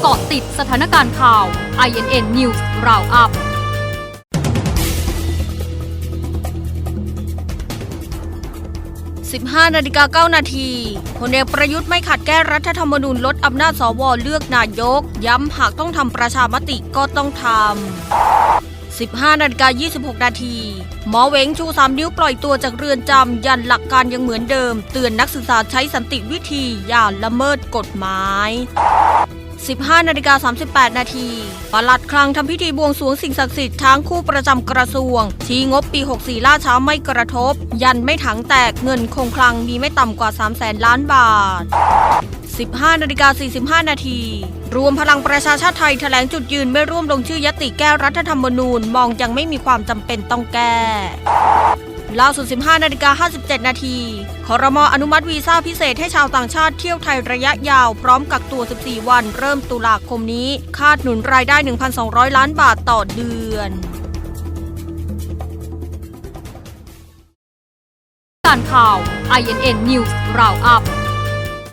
เกาะติดสถานการณ์ข่าว INN News Roundup 15นาฬิกา9นาทีพลเอกประยุทธ์ไม่ขัดแก้รัฐธรรมนูญลดอำนาจสวเลือกนายก ย้ำหากต้องทำประชามติก็ต้องทำ15นาฬิกา26 นาที หมอเวงชู 3 นิ้วปล่อยตัวจากเรือนจำ ยันหลักการยังเหมือนเดิม เตือนนักศึกษาใช้สันติวิธีอย่าละเมิดกฎหมาย 15นาฬิกา38 นาทีปลัดคลังทำพิธีบวงสรวงสิ่งศักดิ์สิทธิ์ทั้งคู่ประจำกระทรวง ชี้งบปี 64 ล่าช้าไม่กระทบ ยันไม่ถังแตกเงินคงคลังมีไม่ต่ำกว่า3แสนล้านบาท 15นาฬิกา45 นาที รวมพลังประชาชาติไทยแถลงจุดยืนไม่ร่วมลงชื่อยติแก้รัฐธรรมนูญมองยังไม่มีความจำเป็นต้องแก้ ล่าสุด 15 นาฬิกา 57 นาทีคอรมออนุมัติวีซ่าพิเศษให้ชาวต่างชาติเที่ยวไทยระยะยาวพร้อมกักตัว 14 วัน เริ่มตุลาคมนี้ คาดหนุนรายได้ 1,200 ล้านบาทต่อเดือนการข่าว INN News Roundup